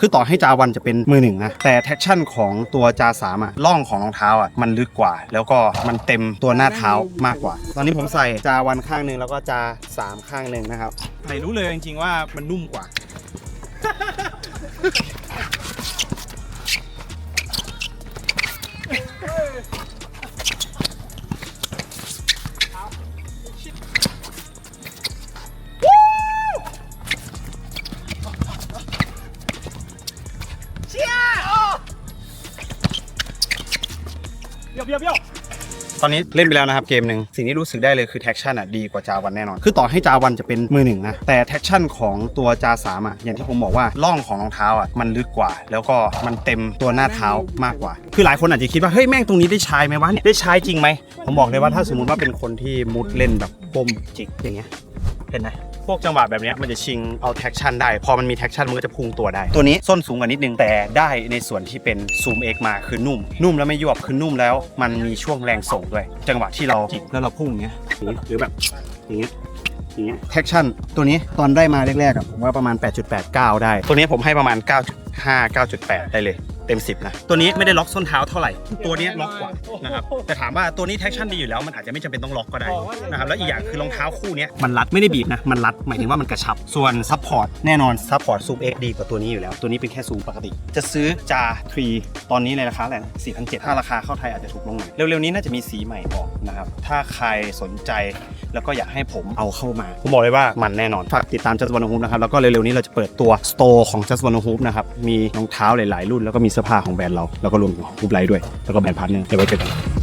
คือต่อให้จาวันจะเป็นมือหนึ่งนะ แต่แท็กชั่นของตัวจาสามอะล่องของรองเท้าอะมันลึกกว่า แล้วก็มันเต็มตัวหน้าเท้ามากกว่า ตอนนี้ผมใส่จาวันข้างหนึ่งแล้วก็จาสามข้างหนึ่งนะครับใส่รู้เลยจริงๆว่ามันนุ่มกว่า ตอนนี้เล่นไปแล้วนะครับเกมหนึ่งสิ่งที่รู้สึกได้เลยคือแท็กชั่นอะดีกว่าจาวันแน่นอน คือต่อให้จาวันจะเป็นมือหนึ่งนะแต่แท็กชั่นของตัวจาสามอะอย่างที่ผมบอกว่าล่องของรองเท้าอะมันลึกกว่า แล้วก็มันเต็มตัวหน้าเท้ามากกว่า คือหลายคนอาจจะคิดว่าเฮ้ยแม่งตรงนี้ได้ใช้ไหมวะเนี่ยได้ใช้จริงไหมผมบอกเลยว่าถ้าสมมติว่าเป็นคนที่มุดเล่นแบบปมจิกอย่างเงี้ยเห็นไหม พวกจังหวะแบบเนี้ยมันจะชิงเอาแท็กชั่นได้ พอมันมีแท็กชั่นมันก็จะพุ่งตัวได้ ตัวนี้ส้นสูงกว่านิดนึงแต่ได้ในส่วนที่เป็นซูมเอกมาคือนุ่ม นุ่มแล้วไม่ยวบคือนุ่มแล้ว มันมีช่วงแรงส่งด้วย จังหวะที่เราจิกแล้วเราพุ่งอย่างเงี้ยอย่างเงี้ยหรือแบบอย่างเงี้ยอย่างเงี้ยแท็กชั่นตัวนี้ตอนได้มาแรกๆอะผมว่าประมาณ 8.89 ได้ ตัวนี้ผมให้ประมาณ 9.5 9.8 ได้เลย เต็ม 10 นะ ตัวนี้ไม่ได้ล็อกส้นเท้าเท่าไหร่ ตัวนี้ล็อกกว่านะครับแต่ถามว่าตัวนี้แท็กชั่นดีอยู่แล้วมันอาจจะไม่จำเป็นต้องล็อกก็ได้นะครับแล้วอีกอย่างคือรองเท้าคู่เนี้ยมันรัดไม่ได้บีบนะมันรัดหมายถึงว่ามันกระชับ ส่วนซัพพอร์ตแน่นอนซัพพอร์ตซูมเอ็กดีกว่าตัวนี้อยู่แล้ว ตัวนี้เป็นแค่ซูมปกติ จะซื้อจาทรีตอนนี้ในราคาอะไรสี่พันเจ็ดถ้าราคาเข้าไทยอาจจะถูกลงหน่อยเร็วๆนี้น่าจะมีสีใหม่ออกนะครับถ้าใครสนใจแล้วก็อยากให้ผมเอาเข้ามา ผมบอกเลยว่ามันแน่นอน ฝากติดตาม Just Wanna Hoop นะครับแล้วก็เร็วๆนี้เราจะเปิดตัวสโตร์ของ Just Wanna Hoop นะครับมีรองเท้าหลายๆรุ่นแล้วก็มีเสื้อผ้าของแบรนด์เรา แล้วก็รวมของฮูปไลท์ด้วย แล้วก็แบรนด์พาร์ทเนอร์เดี๋ยวไว้เจอกัน